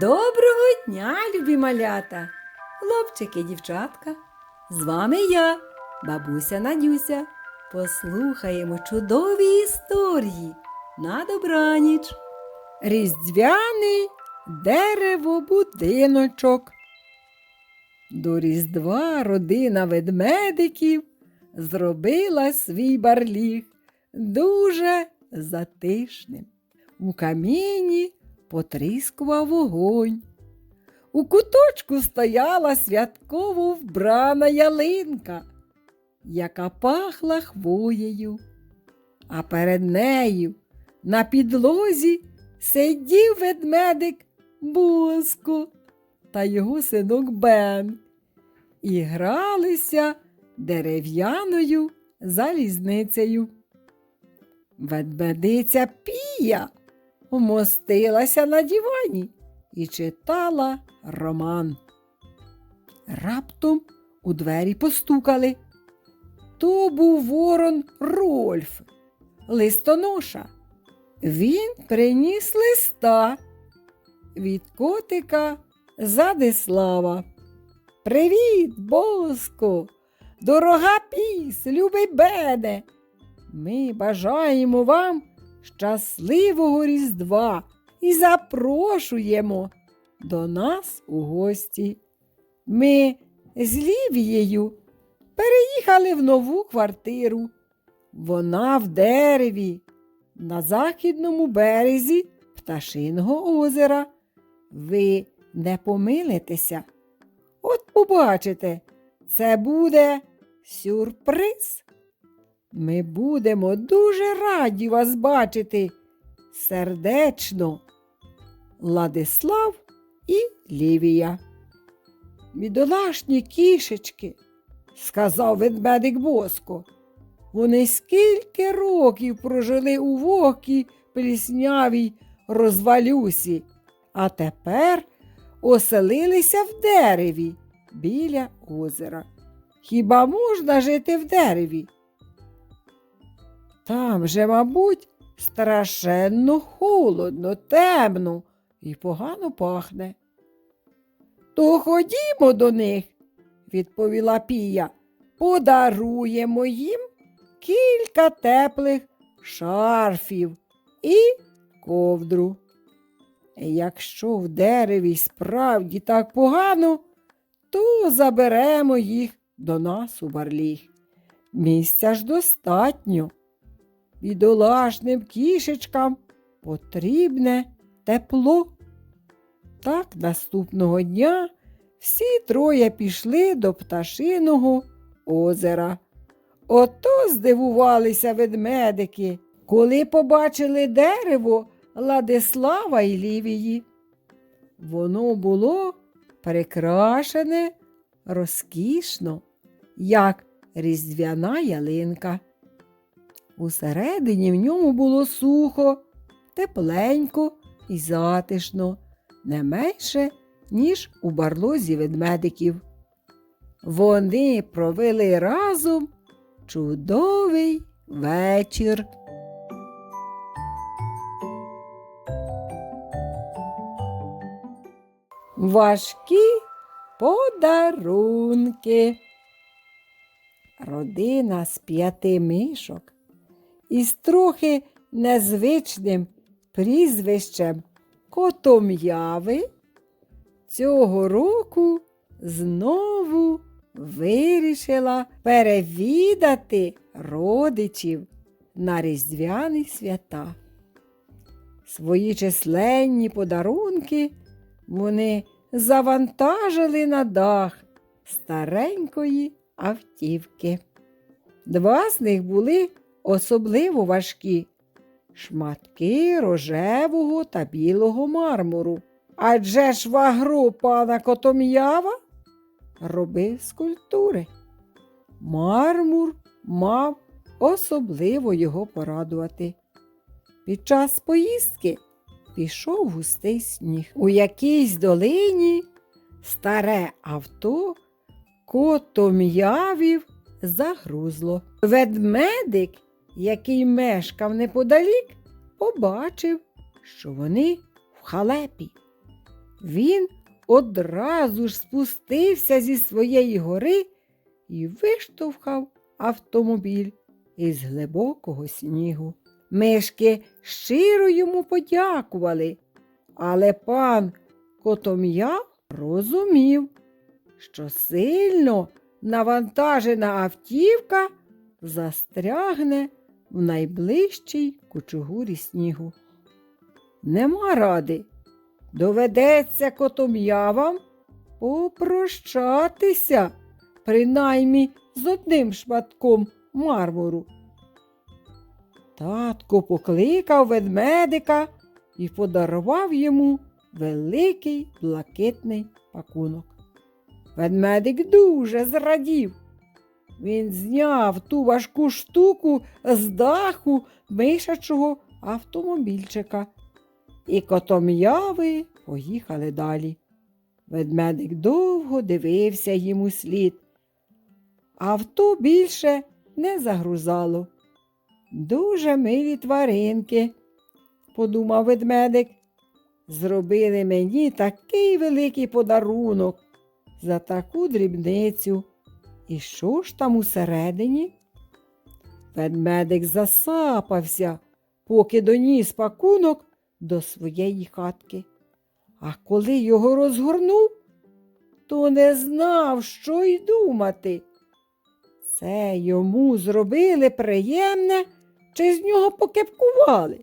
Доброго дня, любі малята, хлопчики, дівчатка. З вами я, бабуся Надюся. Послухаємо чудові історії на добраніч. Різдвяний дерево-будиночок. До Різдва родина ведмедиків зробила свій барліг дуже затишним. У каміні потріскував вогонь. У куточку стояла святково вбрана ялинка, яка пахла хвоєю, а перед нею на підлозі сидів ведмедик Боско та його синок Бен і гралися дерев'яною залізницею. Ведмедиця Пія вмостилася на дивані і читала роман. Раптом у двері постукали. То був ворон Рольф, листоноша. Він приніс листа від котика Задислава. Привіт, Боско! Дорога піс, любий Бене! Ми бажаємо вам щасливого Різдва і запрошуємо до нас у гості. Ми з Лівією переїхали в нову квартиру. Вона в дереві на західному березі пташиного озера. Ви не помилитеся. От побачите, це буде сюрприз. Ми будемо дуже раді вас бачити сердечно. Ладислав і Лівія. Бідолашні кішечки, сказав ведмедик Боско. Вони скільки років прожили у вогкій пліснявій розвалюсі, а тепер оселилися в дереві біля озера. Хіба можна жити в дереві? Там же, мабуть, страшенно холодно, темно і погано пахне. То ходімо до них, відповіла Пія, подаруємо їм кілька теплих шарфів і ковдру. Якщо в дереві справді так погано, то заберемо їх до нас у барліг. Місця ж достатньо. Бідолашним кішечкам потрібне тепло. Так наступного дня всі троє пішли до пташиного озера. Ото здивувалися ведмедики, коли побачили дерево Ладислава і Лівії. Воно було прикрашене розкішно, як різдвяна ялинка. Усередині в ньому було сухо, тепленько і затишно, не менше, ніж у барлозі ведмедиків. Вони провели разом чудовий вечір. Важкі подарунки. Родина з п'яти мишок із трохи незвичним прізвищем Котом'яви цього року знову вирішила перевідати родичів на різдвяні свята. Свої численні подарунки вони завантажили на дах старенької автівки. Два з них були особливо важкі шматки рожевого та білого мармуру. Адже ж вагру пана Котом'ява робив скульптури. Мармур мав особливо його порадувати. Під час поїздки пішов густий сніг. У якійсь долині старе авто котом'явів загрузло. Ведмедик, який мешкав неподалік, побачив, що вони в халепі. Він одразу ж спустився зі своєї гори і виштовхав автомобіль із глибокого снігу. Мишки щиро йому подякували, але пан Котом'я розумів, що сильно навантажена автівка застрягне в найближчій кучугурі снігу. Нема ради. Доведеться котом'явам попрощатися, принаймні з одним шматком мармуру. Татко покликав ведмедика і подарував йому великий блакитний пакунок. Ведмедик дуже зрадів. Він зняв ту важку штуку з даху мишачого автомобільчика, і котом'яви поїхали далі. Ведмедик довго дивився йому слід. Авто більше не загрузало. Дуже милі тваринки, подумав ведмедик. Зробили мені такий великий подарунок за таку дрібницю. І що ж там усередині? Ведмедик засапався, поки доніс пакунок до своєї хатки. А коли його розгорнув, то не знав, що й думати. Це йому зробили приємне, чи з нього покепкували.